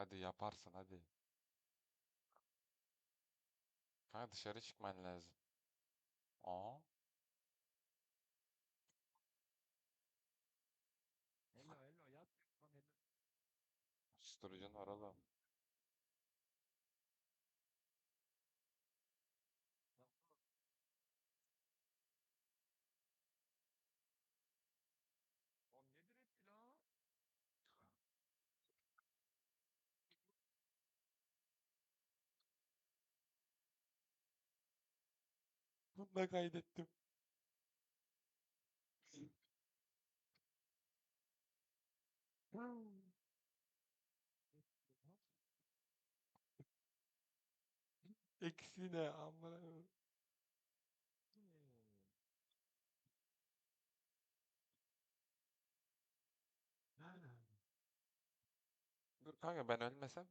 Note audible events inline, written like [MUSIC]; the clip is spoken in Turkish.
Hadi yaparsın hadi. Kanka dışarı çıkman lazım. Aa. Hello hello yap. Lan hello. Susturucun var Bunu da kaydettim. [LAUGHS] Eksi ne amına. Dur kanka ben ölmesem.